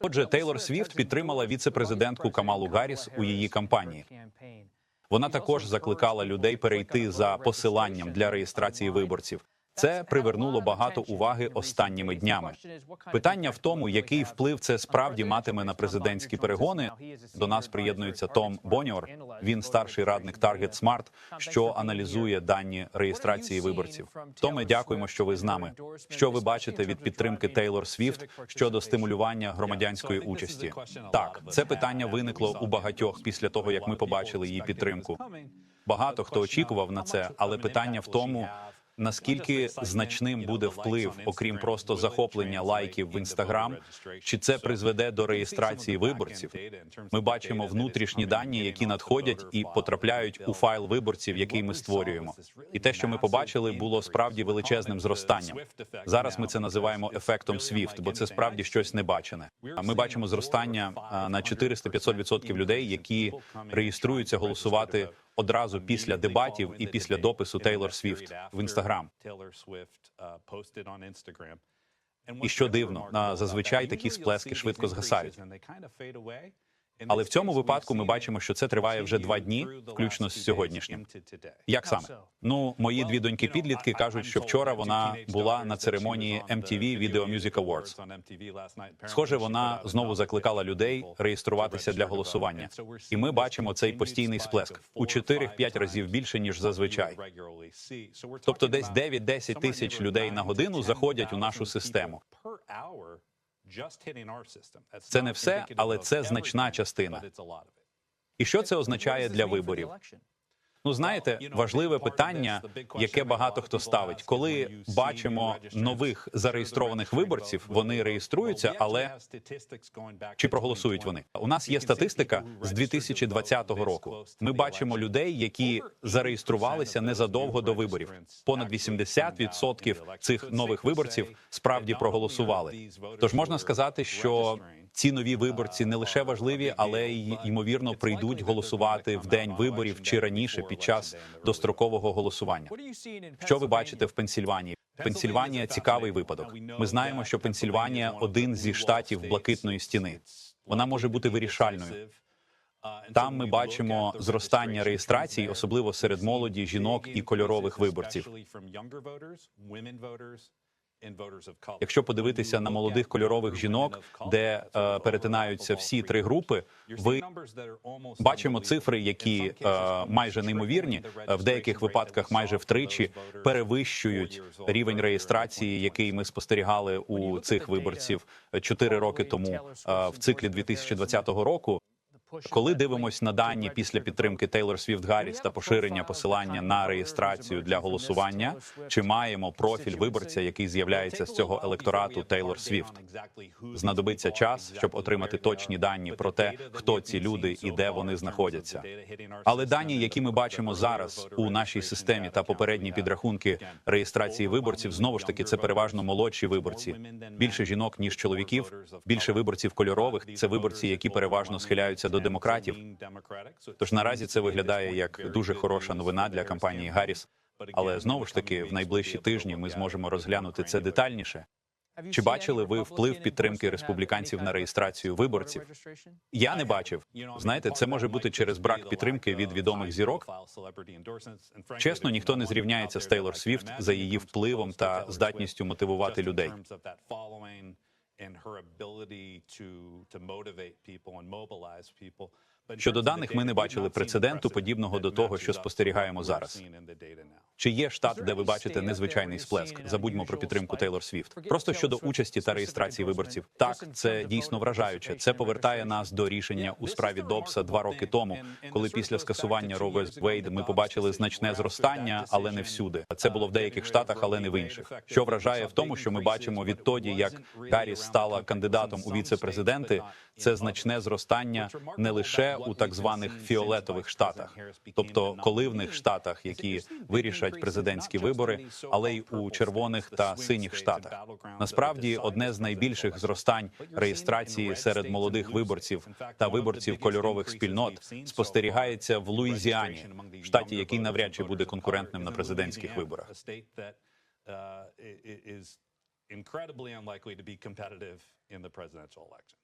Отже, Тейлор Свіфт підтримала віце-президентку Камалу Гарріс у її кампанії. Вона також закликала людей перейти за посиланням для реєстрації виборців. Це привернуло багато уваги останніми днями. Питання в тому, який вплив це справді матиме на президентські перегони. До нас приєднується Том Боньор. Він старший радник Target Smart, що аналізує дані реєстрації виборців. Томе, дякуємо, що ви з нами. Що ви бачите від підтримки Тейлор Свіфт щодо стимулювання громадянської участі? Так, це питання виникло у багатьох після того, як ми побачили її підтримку. Багато хто очікував на це, але питання в тому. Наскільки значним буде вплив, окрім просто захоплення лайків в інстаграм, чи це призведе до реєстрації виборців? Ми бачимо внутрішні дані, які надходять і потрапляють у файл виборців, який ми створюємо. І те, що ми побачили, було справді величезним зростанням. Зараз ми це називаємо ефектом SWIFT, бо це справді щось небачене. А ми бачимо зростання на 400-500% людей, які реєструються голосувати одразу після дебатів і після допису Тейлор Свіфт в інстаграм. І що дивно, зазвичай такі сплески швидко згасають. Але в цьому випадку ми бачимо, що це триває вже два дні, включно з сьогоднішнім. Як саме? Ну, мої дві доньки підлітки кажуть, що вчора вона була на церемонії MTV Video Music Awards. Схоже, вона знову закликала людей реєструватися для голосування. І ми бачимо цей постійний сплеск у 4-5 разів більше ніж зазвичай. Тобто, десь 9-10 тисяч людей на годину заходять у нашу систему. Це не все, але це значна частина. І що це означає для виборів? Ну, знаєте, важливе питання, яке багато хто ставить, коли бачимо нових зареєстрованих виборців, вони реєструються, але чи проголосують вони? У нас є статистика з 2020 року. Ми бачимо людей, які зареєструвалися незадовго до виборів. Понад 80% цих нових виборців справді проголосували. Тож можна сказати, що ці нові виборці не лише важливі, але й ймовірно прийдуть голосувати в день виборів чи раніше під час дострокового голосування. Що ви бачите в Пенсільванії? Пенсільванія цікавий випадок. Ми знаємо, що Пенсільванія один зі штатів блакитної стіни. Вона може бути вирішальною. Там ми бачимо зростання реєстрацій, особливо серед молоді, жінок і кольорових виборців. Якщо подивитися на молодих кольорових жінок, де е, перетинаються всі три групи, ви бачимо цифри, які е, майже неймовірні, в деяких випадках майже втричі перевищують рівень реєстрації, який ми спостерігали у цих виборців чотири роки тому е, в циклі 2020 року. Коли дивимось на дані після підтримки Тейлор Свіфт Гарріс та поширення посилання на реєстрацію для голосування, чи маємо профіль виборця, який з'являється з цього електорату Тейлор Свіфт? Знадобиться час, щоб отримати точні дані про те, хто ці люди і де вони знаходяться. Але дані, які ми бачимо зараз у нашій системі та попередні підрахунки реєстрації виборців, знову ж таки, це переважно молодші виборці. Більше жінок ніж чоловіків, більше виборців кольорових. Це виборці, які переважно схиляються до демократів. Тож наразі це виглядає як дуже хороша новина для кампанії Гарріс. Але знову ж таки, в найближчі тижні ми зможемо розглянути це детальніше. Чи бачили ви вплив підтримки республіканців на реєстрацію виборців? Я не бачив. Знаєте, це може бути через брак підтримки від відомих зірок. Чесно, ніхто не зрівняється з Тейлор Свіфт за її впливом та здатністю мотивувати людей. and her ability to to motivate people and mobilize people Щодо даних, ми не бачили прецеденту, подібного до того, що спостерігаємо зараз. Чи є штат, де ви бачите незвичайний сплеск? Забудьмо про підтримку Тейлор Свіфт. Просто щодо участі та реєстрації виборців. Так, це дійсно вражаюче. Це повертає нас до рішення у справі Добса два роки тому, коли після скасування vs. Wade ми побачили значне зростання, але не всюди. Це було в деяких штатах, але не в інших. Що вражає в тому, що ми бачимо відтоді, як Гарріс стала кандидатом у віце-президенти, це значне зростання не лише у так званих фіолетових штатах, тобто коли в них штатах, які вирішать президентські вибори, але й у червоних та синіх штатах. Насправді одне з найбільших зростань реєстрації серед молодих виборців та виборців кольорових спільнот спостерігається в Луїзіані, штаті, який навряд чи буде конкурентним на президентських виборах. incredibly unlikely to be competitive in the presidential election.